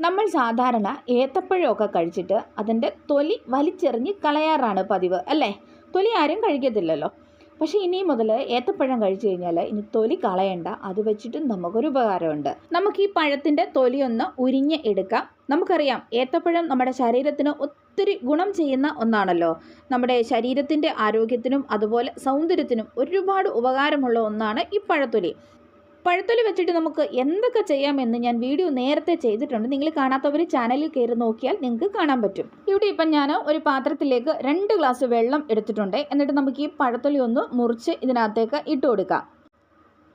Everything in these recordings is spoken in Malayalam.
നമ്മൾ സാധാരണ ഏത്തപ്പഴമൊക്കെ കഴിച്ചിട്ട് അതിന്റെ തൊലി വലിച്ചെറിഞ്ഞ് കളയാറാണ് പതിവ് അല്ലേ? തൊലി ആരും കഴിക്കത്തില്ലല്ലോ. പക്ഷേ ഇനി മുതൽ ഏത്തപ്പഴം കഴിച്ചു കഴിഞ്ഞാൽ ഇനി തൊലി കളയണ്ട. അത് വെച്ചിട്ടും നമുക്കൊരു ഉപകാരമുണ്ട്. നമുക്ക് ഈ പഴത്തിന്റെ തൊലി ഒന്ന് ഉരിഞ്ഞ് എടുക്കാം. നമുക്കറിയാം ഏത്തപ്പഴം നമ്മുടെ ശരീരത്തിന് ഒത്തിരി ഗുണം ചെയ്യുന്ന ഒന്നാണല്ലോ. നമ്മുടെ ശരീരത്തിന്റെ ആരോഗ്യത്തിനും അതുപോലെ സൗന്ദര്യത്തിനും ഒരുപാട് ഉപകാരമുള്ള ഒന്നാണ് ഈ പഴത്തൊലി. പഴത്തൊലി വെച്ചിട്ട് നമുക്ക് എന്തൊക്കെ ചെയ്യാമെന്ന് ഞാൻ വീഡിയോ നേരത്തെ ചെയ്തിട്ടുണ്ട്. നിങ്ങൾ കാണാത്തവർ ചാനലിൽ കയറി നോക്കിയാൽ നിങ്ങൾക്ക് കാണാൻ പറ്റും. ഇവിടെ ഇപ്പം ഞാൻ ഒരു പാത്രത്തിലേക്ക് രണ്ട് ഗ്ലാസ് വെള്ളം എടുത്തിട്ടുണ്ട്. എന്നിട്ട് നമുക്ക് ഈ പഴത്തൊലി ഒന്ന് മുറിച്ച് ഇതിനകത്തേക്ക് ഇട്ട് കൊടുക്കാം.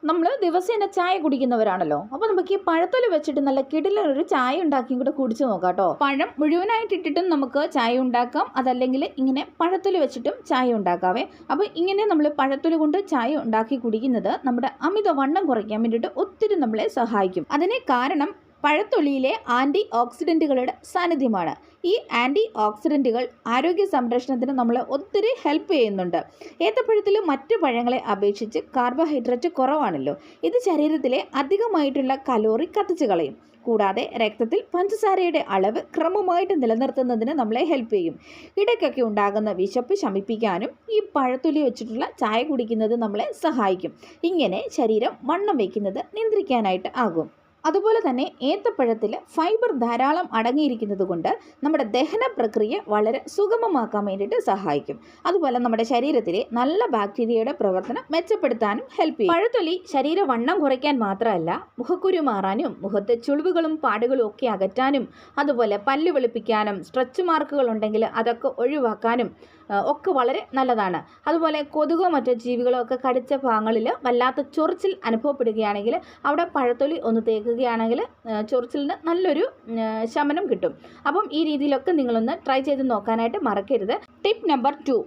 നമ്മൾ ദിവസേന ചായ കുടിക്കുന്നവരാണല്ലോ. അപ്പോൾ നമുക്ക് ഈ പഴത്തൊലി വെച്ചിട്ട് നല്ല കിടിലൊരു ചായ ഉണ്ടാക്കിയും കൂടെ കുടിച്ചു നോക്കാം കേട്ടോ പഴം മുഴുവനായിട്ട് ഇട്ടിട്ടും നമുക്ക് ചായ ഉണ്ടാക്കാം. അതല്ലെങ്കിൽ ഇങ്ങനെ പഴത്തൊലി വെച്ചിട്ടും ചായ ഉണ്ടാക്കാവേ. അപ്പോൾ ഇങ്ങനെ നമ്മൾ പഴത്തൊലി കൊണ്ട് ചായ ഉണ്ടാക്കി കുടിക്കുന്നത് നമ്മുടെ അമിത വണ്ണം കുറയ്ക്കാൻ വേണ്ടിയിട്ട് ഒത്തിരി നമ്മളെ സഹായിക്കും. അതിന് കാരണം പഴത്തൊലിയിലെ ആന്റി ഓക്സിഡന്റുകളുടെ സാന്നിധ്യമാണ്. ഈ ആന്റി ഓക്സിഡന്റുകൾ ആരോഗ്യ സംരക്ഷണത്തിന് നമ്മളെ ഒത്തിരി ഹെൽപ്പ് ചെയ്യുന്നുണ്ട്. ഏത്തപ്പഴത്തിൽ മറ്റു പഴങ്ങളെ അപേക്ഷിച്ച് കാർബോഹൈഡ്രേറ്റ് കുറവാണല്ലോ. ഇത് ശരീരത്തിലെ അധികമായിട്ടുള്ള കലോറി കത്തിച്ചു കളയും. കൂടാതെ രക്തത്തിൽ പഞ്ചസാരയുടെ അളവ് ക്രമമായിട്ട് നിലനിർത്തുന്നതിന് നമ്മളെ ഹെൽപ്പ് ചെയ്യും. ഇടയ്ക്കൊക്കെ ഉണ്ടാകുന്ന വിശപ്പ് ശമിപ്പിക്കാനും ഈ പഴത്തൊലി വെച്ചിട്ടുള്ള ചായ കുടിക്കുന്നത് നമ്മളെ സഹായിക്കും. ഇങ്ങനെ ശരീരം വണ്ണം വയ്ക്കുന്നത് നിയന്ത്രിക്കാനായിട്ട് ആകും. അതുപോലെ തന്നെ ഏത്തപ്പഴത്തിൽ ഫൈബർ ധാരാളം അടങ്ങിയിരിക്കുന്നത് കൊണ്ട് നമ്മുടെ ദഹന പ്രക്രിയ വളരെ സുഗമമാക്കാൻ വേണ്ടിയിട്ട് സഹായിക്കും. അതുപോലെ നമ്മുടെ ശരീരത്തിലെ നല്ല ബാക്ടീരിയയുടെ പ്രവർത്തനം മെച്ചപ്പെടുത്താനും ഹെൽപ്പ് ചെയ്യും. പഴത്തൊലി ശരീര വണ്ണം കുറയ്ക്കാൻ മാത്രമല്ല മുഖക്കുരു മാറാനും മുഖത്തെ ചുളിവുകളും പാടുകളും ഒക്കെ അകറ്റാനും അതുപോലെ പല്ല് വെളുപ്പിക്കാനും സ്ട്രെച്ച് മാർക്കുകൾ ഉണ്ടെങ്കിൽ അതൊക്കെ ഒഴിവാക്കാനും ഒക്കെ വളരെ നല്ലതാണ്. അതുപോലെ കൊതുകോ മറ്റോ ജീവികളോ ഒക്കെ കടിച്ച ഭാഗങ്ങളിൽ വല്ലാത്ത ചൊറിച്ചിൽ അനുഭവപ്പെടുകയാണെങ്കിൽ അവിടെ പഴത്തൊലി ഒന്ന് തേക്കുകയാണെങ്കിൽ ചൊറിച്ചിലിന് നല്ലൊരു ശമനം കിട്ടും. അപ്പം ഈ രീതിയിലൊക്കെ നിങ്ങളൊന്ന് ട്രൈ ചെയ്ത് നോക്കാനായിട്ട് മറക്കരുത്. ടിപ്പ് നമ്പർ ടു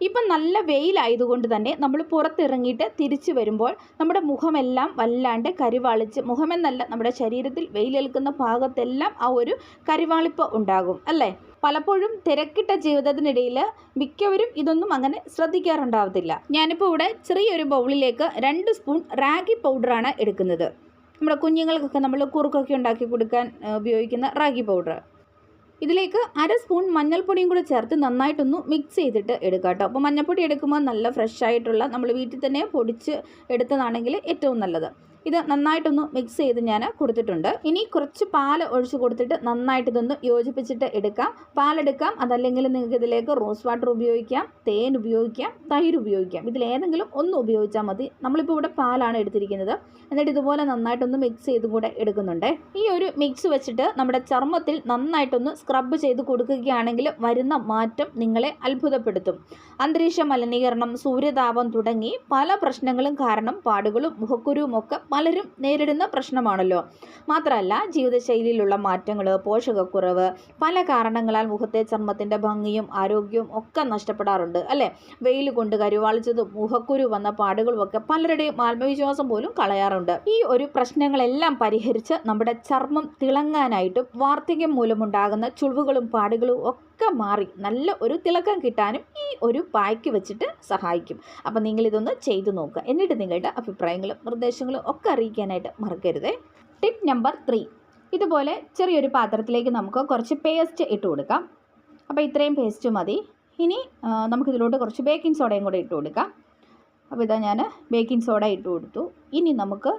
ഇപ്പം നല്ല വെയിലായതുകൊണ്ട് തന്നെ നമ്മൾ പുറത്തിറങ്ങിയിട്ട് തിരിച്ചു വരുമ്പോൾ നമ്മുടെ മുഖമെല്ലാം വല്ലാണ്ട് കരിവാളിച്ച് മുഖമെന്നല്ല നമ്മുടെ ശരീരത്തിൽ വെയിലേൽക്കുന്ന ഭാഗത്തെല്ലാം ആ ഒരു കരിവാളിപ്പ് ഉണ്ടാകും അല്ലേ? പലപ്പോഴും തിരക്കിട്ട ജീവിതത്തിനിടയിൽ മിക്കവരും ഇതൊന്നും അങ്ങനെ ശ്രദ്ധിക്കാറുണ്ടാവത്തില്ല. ഞാനിപ്പോൾ ഇവിടെ ചെറിയൊരു ബൗളിലേക്ക് രണ്ട് സ്പൂൺ റാഗി പൗഡറാണ് എടുക്കുന്നത്. നമ്മുടെ കുഞ്ഞുങ്ങൾക്കൊക്കെ നമ്മൾ കുറുക്കൊക്കെ ഉണ്ടാക്കി കൊടുക്കാൻ ഉപയോഗിക്കുന്ന റാഗി പൗഡർ. ഇതിലേക്ക് അര സ്പൂൺ മഞ്ഞൾപ്പൊടിയും കൂടെ ചേർത്ത് നന്നായിട്ടൊന്ന് മിക്സ് ചെയ്തിട്ട് എടുക്കുക കേട്ടോ. അപ്പോൾ മഞ്ഞൾപ്പൊടി എടുക്കുമ്പോൾ നല്ല ഫ്രഷ് ആയിട്ടുള്ള നമ്മൾ വീട്ടിൽ തന്നെ പൊടിച്ച് എടുത്തതാണെങ്കിൽ ഏറ്റവും നല്ലത്. ഇത് നന്നായിട്ടൊന്ന് മിക്സ് ചെയ്ത് ഞാൻ കൊടുത്തിട്ടുണ്ട്. ഇനി കുറച്ച് പാൽ ഒഴിച്ച് കൊടുത്തിട്ട് നന്നായിട്ട് ഇതൊന്ന് യോജിപ്പിച്ചിട്ട് എടുക്കാം. പാലെടുക്കാം. അതല്ലെങ്കിൽ നിങ്ങൾക്ക് ഇതിലേക്ക് റോസ് വാട്ടർ ഉപയോഗിക്കാം തേൻ ഉപയോഗിക്കാം തൈര് ഉപയോഗിക്കാം. ഇതിലേതെങ്കിലും ഒന്ന് ഉപയോഗിച്ചാൽ മതി. നമ്മളിപ്പോൾ ഇവിടെ പാലാണ് എടുത്തിരിക്കുന്നത്. എന്നിട്ട് ഇതുപോലെ നന്നായിട്ടൊന്ന് മിക്സ് ചെയ്ത് കൂടെ എടുക്കുന്നുണ്ട്. ഈ ഒരു മിക്സ് വെച്ചിട്ട് നമ്മുടെ ചർമ്മത്തിൽ നന്നായിട്ടൊന്ന് സ്ക്രബ് ചെയ്ത് കൊടുക്കുകയാണെങ്കിൽ വരുന്ന മാറ്റം നിങ്ങളെ അത്ഭുതപ്പെടുത്തും. അന്തരീക്ഷ മലിനീകരണം സൂര്യതാപം തുടങ്ങി പല പ്രശ്നങ്ങളും കാരണം പാടുകളും മുഖക്കുരുവും ഒക്കെ പലരും നേരിടുന്ന പ്രശ്നമാണല്ലോ. മാത്രമല്ല ജീവിതശൈലിയിലുള്ള മാറ്റങ്ങൾ പോഷകക്കുറവ് പല കാരണങ്ങളാൽ മുഖത്തെ ചർമ്മത്തിന്റെ ഭംഗിയും ആരോഗ്യവും ഒക്കെ നഷ്ടപ്പെടാറുണ്ട് അല്ലേ? വെയിൽ കൊണ്ട് കരുവാളിച്ചതും മുഖക്കുരു വന്ന പാടുകളും ഒക്കെ പലരുടെയും ആത്മവിശ്വാസം പോലും കളയാറുണ്ട്. ഈ ഒരു പ്രശ്നങ്ങളെല്ലാം പരിഹരിച്ച് നമ്മുടെ ചർമ്മം തിളങ്ങാനായിട്ടും വാർദ്ധക്യം മൂലമുണ്ടാകുന്ന ചുളിവുകളും പാടുകളും ഒക്കെ മാറി നല്ല ഒരു തിളക്കം കിട്ടാനും ഈ ഒരു പായ്ക്ക് വെച്ചിട്ട് സഹായിക്കും. അപ്പം നിങ്ങളിതൊന്ന് ചെയ്തു നോക്കുക. എന്നിട്ട് നിങ്ങളുടെ അഭിപ്രായങ്ങളും നിർദ്ദേശങ്ങളും ഒക്കെ അറിയിക്കാനായിട്ട് മറക്കരുതേ. ടിപ്പ് നമ്പർ ത്രീ ഇതുപോലെ ചെറിയൊരു പാത്രത്തിലേക്ക് നമുക്ക് കുറച്ച് പേസ്റ്റ് ഇട്ട് കൊടുക്കാം. അപ്പോൾ ഇത്രയും പേസ്റ്റ് മതി. ഇനി നമുക്കിതിലോട്ട് കുറച്ച് ബേക്കിംഗ് സോഡയും കൂടെ ഇട്ട് കൊടുക്കാം. അപ്പോൾ ഇതാ ഞാൻ ബേക്കിംഗ് സോഡ ഇട്ട് കൊടുത്തു. ഇനി നമുക്ക്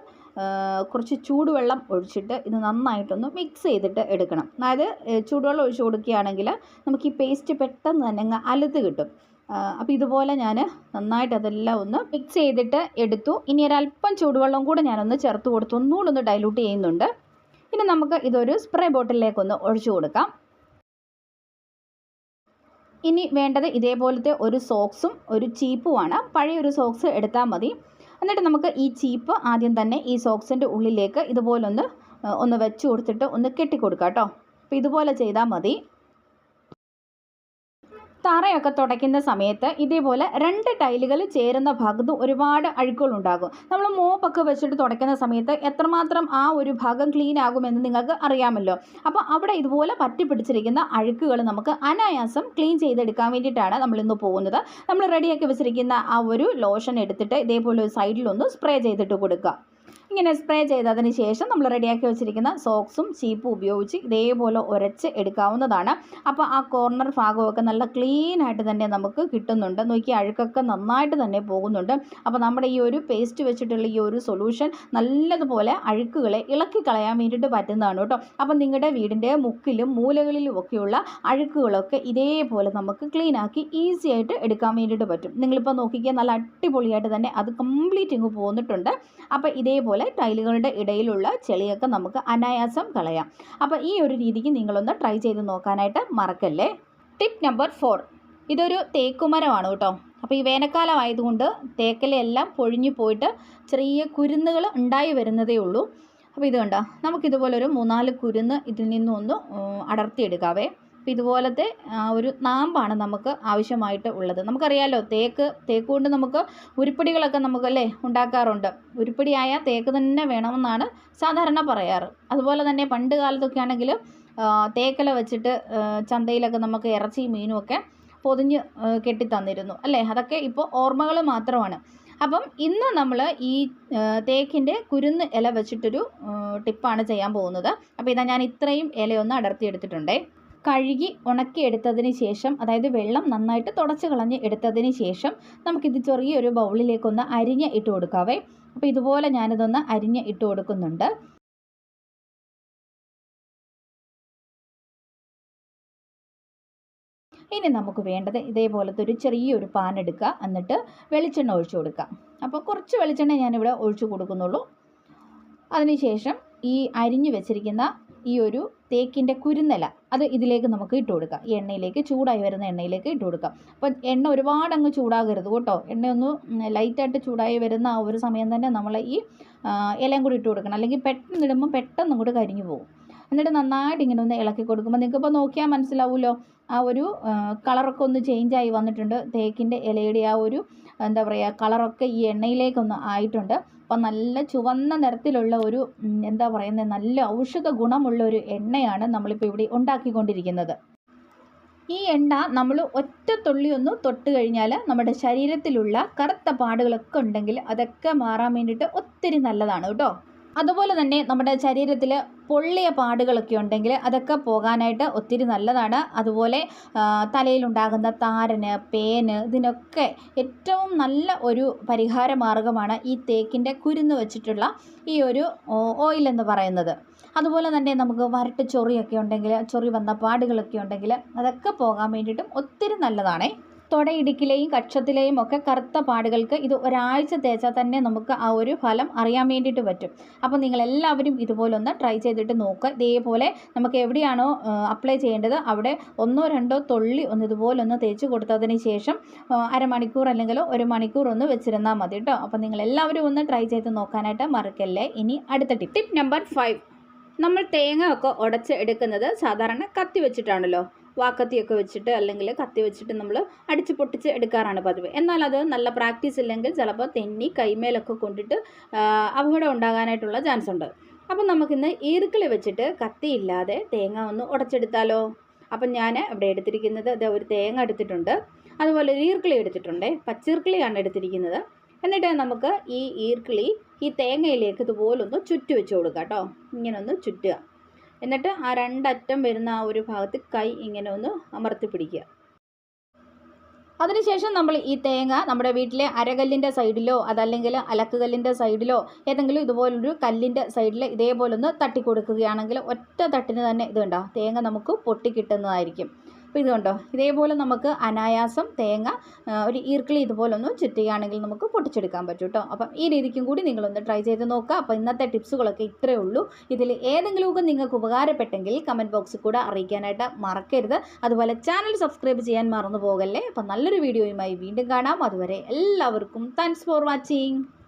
കുറച്ച് ചൂടുവെള്ളം ഒഴിച്ചിട്ട് ഇത് നന്നായിട്ടൊന്ന് മിക്സ് ചെയ്തിട്ട് എടുക്കണം. അതായത് ചൂടുവെള്ളം ഒഴിച്ച് കൊടുക്കുകയാണെങ്കിൽ നമുക്ക് ഈ പേസ്റ്റ് പെട്ടെന്ന് തന്നെ അങ്ങ് അലുത്ത് കിട്ടും. അപ്പോൾ ഇതുപോലെ ഞാൻ നന്നായിട്ട് അതെല്ലാം ഒന്ന് മിക്സ് ചെയ്തിട്ട് എടുത്തു. ഇനി ഒരല്പം ചൂടുവെള്ളം കൂടെ ഞാനൊന്ന് ചേർത്ത് കൊടുത്തു. ഒന്നുകൂടെ ഒന്ന് ഡൈലൂട്ട് ചെയ്യുന്നുണ്ട്. ഇനി നമുക്ക് ഇതൊരു സ്പ്രേ ബോട്ടിലേക്കൊന്ന് ഒഴിച്ചു കൊടുക്കാം. ഇനി വേണ്ടത് ഇതേപോലത്തെ ഒരു സോക്സും ഒരു ചീപ്പുമാണ് പഴയ ഒരു സോക്സ് എടുത്താൽ മതി. എന്നിട്ട് നമുക്ക് ഈ ചീപ്പ് ആദ്യം തന്നെ ഈ സോക്സിന്റെ ഉള്ളിലേക്ക് ഇതുപോലൊന്ന് ഒന്ന് വെച്ച് കൊടുത്തിട്ട് ഒന്ന് കെട്ടിക്കൊടുക്കാം കേട്ടോ. അപ്പോൾ ഇതുപോലെ ചെയ്താൽ മതി. തറയൊക്കെ തുടയ്ക്കുന്ന സമയത്ത് ഇതേപോലെ രണ്ട് ടൈലുകൾ ചേരുന്ന ഭാഗത്ത് ഒരുപാട് അഴുക്കുകളുണ്ടാകും. നമ്മൾ മോപ്പൊക്കെ വെച്ചിട്ട് തുടയ്ക്കുന്ന സമയത്ത് എത്രമാത്രം ആ ഒരു ഭാഗം ക്ലീൻ ആകുമെന്ന് നിങ്ങൾക്ക് അറിയാമല്ലോ. അപ്പോൾ അവിടെ ഇതുപോലെ പറ്റി പിടിച്ചിരിക്കുന്ന അഴുക്കുകൾ നമുക്ക് അനായാസം ക്ലീൻ ചെയ്തെടുക്കാൻ വേണ്ടിയിട്ടാണ് നമ്മളിന്ന് പോകുന്നത്. നമ്മൾ റെഡിയാക്കി വെച്ചിരിക്കുന്ന ആ ഒരു ലോഷൻ എടുത്തിട്ട് ഇതേപോലെ ഒരു സൈഡിലൊന്ന് സ്പ്രേ ചെയ്തിട്ട് കൊടുക്കുക. ഇങ്ങനെ സ്പ്രേ ചെയ്തതിന് ശേഷം നമ്മൾ റെഡിയാക്കി വെച്ചിരിക്കുന്ന സോക്സും ചീപ്പും ഉപയോഗിച്ച് ഇതേപോലെ ഉരച്ച് എടുക്കാവുന്നതാണ്. അപ്പോൾ ആ കോർണർ ഭാഗമൊക്കെ നല്ല ക്ലീൻ ആയിട്ട് തന്നെ നമുക്ക് കിട്ടുന്നുണ്ട്. നോക്കി അഴുക്കൊക്കെ നന്നായിട്ട് തന്നെ പോകുന്നുണ്ട്. അപ്പോൾ നമ്മുടെ ഈ ഒരു പേസ്റ്റ് വെച്ചിട്ടുള്ള ഈ ഒരു സൊല്യൂഷൻ നല്ലതുപോലെ അഴുക്കുകളെ ഇളക്കി കളയാൻ വേണ്ടിയിട്ട് പറ്റുന്നതാണ് കേട്ടോ. അപ്പം നിങ്ങളുടെ വീടിന്റെ മുക്കിലും മൂലകളിലും ഒക്കെയുള്ള അഴുക്കുകളൊക്കെ ഇതേപോലെ നമുക്ക് ക്ലീൻ ആക്കി ഈസി ആയിട്ട് എടുക്കാൻ വേണ്ടിയിട്ട് പറ്റും. നിങ്ങളിപ്പോൾ നോക്കിക്കുക നല്ല അടിപൊളിയായിട്ട് തന്നെ അത് കംപ്ലീറ്റ് ഇങ്ങ് പോന്നിട്ടുണ്ട്. അപ്പോൾ ഇതേപോലെ ടൈലുകളുടെ ഇടയിലുള്ള ചെളിയൊക്കെ നമുക്ക് അനായാസം കളയാം. അപ്പോൾ ഈ ഒരു രീതിക്ക് നിങ്ങളൊന്ന് ട്രൈ ചെയ്ത് നോക്കാനായിട്ട് മറക്കല്ലേ? ടിപ്പ് നമ്പർ ഫോർ ഇതൊരു തേക്കുമരമാണ് കേട്ടോ. അപ്പോൾ ഈ വേനൽക്കാലം ആയതുകൊണ്ട് തേക്കിലെല്ലാം പൊഴിഞ്ഞു പോയിട്ട് ചെറിയ കുരുന്നുകൾ ഉണ്ടായി വരുന്നതേ ഉള്ളൂ. അപ്പോൾ ഇത് കണ്ടോ? നമുക്കിതുപോലൊരു മൂന്നാൽ കുരുന്ന് ഇതിൽ നിന്നൊന്ന് അടർത്തിയെടുക്കാവേ. അപ്പോൾ ഇതുപോലത്തെ ഒരു നാമ്പാണ് നമുക്ക് ആവശ്യമായിട്ട് ഉള്ളത്. നമുക്കറിയാലോ തേക്ക് തേക്ക് കൊണ്ട് നമുക്ക് ഉരുപ്പടികളൊക്കെ നമുക്ക് അല്ലേ ഉണ്ടാക്കാറുണ്ട് ഉരുപ്പടിയായ തേക്ക് തന്നെ വേണമെന്നാണ് സാധാരണ പറയാറ്. അതുപോലെ തന്നെ പണ്ട് കാലത്തൊക്കെ ആണെങ്കിൽ തേക്കല വെച്ചിട്ട് ചന്തയിലൊക്കെ നമുക്ക് ഇറച്ചി മീനുമൊക്കെ പൊതിഞ്ഞ് കെട്ടിത്തന്നിരുന്നു. അല്ലേ? അതൊക്കെ ഇപ്പോൾ ഓർമ്മകൾ മാത്രമാണ്. അപ്പം ഇന്ന് നമ്മൾ ഈ തേക്കിന്റെ കുരുന്ന് ഇല വെച്ചിട്ടൊരു ടിപ്പാണ് ചെയ്യാൻ പോകുന്നത്. അപ്പോൾ ഇതാ ഞാൻ ഇത്രയും ഇലയൊന്ന് അടർത്തിയെടുത്തിട്ടുണ്ടേ. കഴുകി ഉണക്കി ഉണക്കിയെടുത്തതിന് ശേഷം അതായത് വെള്ളം നന്നായിട്ട് തുടച്ച് കളഞ്ഞ് എടുത്തതിന് ശേഷം നമുക്കിത് ചെറിയൊരു ബൗളിലേക്കൊന്ന് അരിഞ്ഞ് ഇട്ട് കൊടുക്കാവേ. അപ്പോൾ ഇതുപോലെ ഞാനിതൊന്ന് അരിഞ്ഞ് ഇട്ട് കൊടുക്കുന്നുണ്ട്. ഇനി നമുക്ക് വേണ്ടത് ഇതേപോലത്തെ ഒരു ചെറിയൊരു പാൻ എടുക്കുക. എന്നിട്ട് വെളിച്ചെണ്ണ ഒഴിച്ചു കൊടുക്കാം അപ്പോൾ കുറച്ച് വെളിച്ചെണ്ണ ഞാനിവിടെ ഒഴിച്ചു കൊടുക്കുന്നുള്ളൂ. അതിനുശേഷം ഈ അരിഞ്ഞു വെച്ചിരിക്കുന്ന ഈ ഒരു തേക്കിന്റെ കുരുന്നില അത് ഇതിലേക്ക് നമുക്ക് ഇട്ട് കൊടുക്കാം. ഈ എണ്ണയിലേക്ക് ചൂടായി വരുന്ന എണ്ണയിലേക്ക് ഇട്ട് കൊടുക്കാം. അപ്പം എണ്ണ ഒരുപാട് അങ്ങ് ചൂടാകരുത് കേട്ടോ. എണ്ണ ഒന്ന് ഉം, ലൈറ്റായിട്ട് ചൂടായി വരുന്ന ആ ഒരു സമയം തന്നെ നമ്മൾ ഈ ഇലയും കൂടി ഇട്ട് കൊടുക്കണം. അല്ലെങ്കിൽ പെട്ടെന്ന് ഇടുമ്പോൾ പെട്ടെന്ന് കൂടി കരിഞ്ഞു പോകും. എന്നിട്ട് നന്നായിട്ട് ഇങ്ങനെ ഒന്ന് ഇളക്കി കൊടുക്കുമ്പോൾ നിങ്ങൾക്ക് ഇപ്പോൾ നോക്കിയാൽ മനസ്സിലാവുമല്ലോ ആ ഒരു കളറൊക്കെ ഒന്ന് ചേഞ്ചായി വന്നിട്ടുണ്ട്. തേക്കിന്റെ ഇലയുടെ ആ ഒരു എന്താ പറയുക കളറൊക്കെ ഈ എണ്ണയിലേക്കൊന്ന് ആയിട്ടുണ്ട്. അപ്പം നല്ല ചുവന്ന നിറത്തിലുള്ള ഒരു എന്താ പറയുന്നത് നല്ല ഔഷധ ഗുണമുള്ള ഒരു എണ്ണയാണ് നമ്മളിപ്പോൾ ഇവിടെ ഉണ്ടാക്കിക്കൊണ്ടിരിക്കുന്നത്. ഈ എണ്ണ നമ്മൾ ഒറ്റ തുള്ളി ഒന്ന് തൊട്ട് കഴിഞ്ഞാൽ നമ്മുടെ ശരീരത്തിലുള്ള കറുത്ത പാടുകളൊക്കെ ഉണ്ടെങ്കിൽ അതൊക്കെ മാറാൻ വേണ്ടിയിട്ട് ഒത്തിരി നല്ലതാണ് കേട്ടോ. അതുപോലെ തന്നെ നമ്മുടെ ശരീരത്തിൽ പൊള്ളിയ പാടുകളൊക്കെ ഉണ്ടെങ്കിൽ അതൊക്കെ പോകാനായിട്ട് ഒത്തിരി നല്ലതാണ്. അതുപോലെ തലയിലുണ്ടാകുന്ന താരന് പേന് ഇതിനൊക്കെ ഏറ്റവും നല്ല ഒരു പരിഹാര മാർഗമാണ് ഈ തേക്കിന്റെ കുരുന്ന് വെച്ചിട്ടുള്ള ഈ ഒരു ഓയിൽ എന്ന് പറയുന്നത്. അതുപോലെ തന്നെ നമുക്ക് വരട്ട് ചൊറിയൊക്കെ ഉണ്ടെങ്കിൽ ചൊറി വന്ന പാടുകളൊക്കെ ഉണ്ടെങ്കിൽ അതൊക്കെ പോകാൻ വേണ്ടിയിട്ടും ഒത്തിരി നല്ലതാണേ. തൊടയിടുക്കിലെയും കക്ഷത്തിലെയും ഒക്കെ കറുത്ത പാടുകൾക്ക് ഇത് ഒരാഴ്ച തേച്ചാൽ തന്നെ നമുക്ക് ആ ഒരു ഫലം അറിയാൻ വേണ്ടിയിട്ട് പറ്റും. അപ്പോൾ നിങ്ങൾ എല്ലാവരും ഇതുപോലൊന്ന് ട്രൈ ചെയ്തിട്ട് നോക്കുക ഇതേപോലെ നമുക്ക് എവിടെയാണോ അപ്ലൈ ചെയ്യേണ്ടത് അവിടെ ഒന്നോ രണ്ടോ തൊള്ളി ഒന്ന് ഇതുപോലൊന്ന് തേച്ച് കൊടുത്തതിന് ശേഷം അരമണിക്കൂർ അല്ലെങ്കിൽ ഒരു മണിക്കൂർ ഒന്ന് വെച്ചിരുന്നാൽ മതി കേട്ടോ അപ്പോൾ നിങ്ങൾ എല്ലാവരും ഒന്ന് ട്രൈ ചെയ്ത് നോക്കാനായിട്ട് മറക്കല്ലേ. ഇനി അടുത്ത ടിപ്പ് ടിപ്പ് നമ്പർ ഫൈവ് നമ്മൾ തേങ്ങ ഒക്കെ ഉടച്ച് എടുക്കുന്നത് സാധാരണ കത്തി വെച്ചിട്ടാണല്ലോ. വാക്കത്തിയൊക്കെ വെച്ചിട്ട് അല്ലെങ്കിൽ കത്തി വെച്ചിട്ട് നമ്മൾ അടിച്ച് പൊട്ടിച്ച് എടുക്കാറാണ് പതിവ്. എന്നാൽ അത് നല്ല പ്രാക്ടീസ് ഇല്ലെങ്കിൽ ചിലപ്പോൾ തെന്നി കൈമേലൊക്കെ കൊണ്ടിട്ട് അപകടം ഉണ്ടാകാനായിട്ടുള്ള ചാൻസ് ഉണ്ട്. അപ്പം നമുക്കിന്ന് ഈർക്കിളി വെച്ചിട്ട് കത്തിയില്ലാതെ തേങ്ങ ഒന്ന് ഉടച്ചെടുത്താലോ? അപ്പം ഞാൻ ഇവിടെ എടുത്തിരിക്കുന്നത് ഇത് ഒരു തേങ്ങ എടുത്തിട്ടുണ്ട്. അതുപോലെ ഒരു ഈർക്കിളി എടുത്തിട്ടുണ്ട്. പച്ചീർക്കിളിയാണ് എടുത്തിരിക്കുന്നത്. എന്നിട്ട് നമുക്ക് ഈ ഈർക്കിളി ഈ തേങ്ങയിലേക്ക് ഇതുപോലൊന്ന് ചുറ്റി വെച്ച് കൊടുക്കാം കേട്ടോ. ഇങ്ങനെ ഒന്ന് ചുറ്റുക. എന്നിട്ട് ആ രണ്ടറ്റം വരുന്ന ആ ഒരു ഭാഗത്ത് കൈ ഇങ്ങനെ ഒന്ന് അമർത്തി പിടിക്കുക. അതിനുശേഷം നമ്മൾ ഈ തേങ്ങ നമ്മുടെ വീട്ടിലെ അരകല്ലിന്റെ സൈഡിലോ അതല്ലെങ്കിൽ അലക്കുകല്ലിന്റെ സൈഡിലോ ഏതെങ്കിലും ഇതുപോലൊരു കല്ലിന്റെ സൈഡിൽ ഇതേപോലൊന്ന് തട്ടി കൊടുക്കുകയാണെങ്കിൽ ഒറ്റ തട്ടിന് തന്നെ ഇത് കണ്ടോ തേങ്ങ നമുക്ക് പൊട്ടി കിട്ടുന്നതായിരിക്കും. അപ്പോൾ ഇതുകൊണ്ടോ ഇതേപോലെ നമുക്ക് അനായാസം തേങ്ങ ഒരു ഈർക്കിളി ഇതുപോലൊന്ന് ചുറ്റുകയാണെങ്കിൽ നമുക്ക് പൊട്ടിച്ചെടുക്കാൻ പറ്റും കേട്ടോ. അപ്പം ഈ രീതിക്കും കൂടി നിങ്ങളൊന്ന് ട്രൈ ചെയ്ത് നോക്കുക. അപ്പോൾ ഇന്നത്തെ ടിപ്സുകളൊക്കെ ഇത്രയേ ഉള്ളൂ. ഇതിൽ ഏതെങ്കിലുമൊക്കെ നിങ്ങൾക്ക് ഉപകാരപ്പെട്ടെങ്കിൽ കമന്റ് ബോക്സിൽ കൂടെ അറിയിക്കാനായിട്ട് മറക്കരുത്. അതുപോലെ ചാനൽ സബ്സ്ക്രൈബ് ചെയ്യാൻ മറന്നു പോകല്ലേ? അപ്പം നല്ലൊരു വീഡിയോയുമായി വീണ്ടും കാണാം. അതുവരെ എല്ലാവർക്കും താങ്ക്സ് ഫോർ വാച്ചിങ്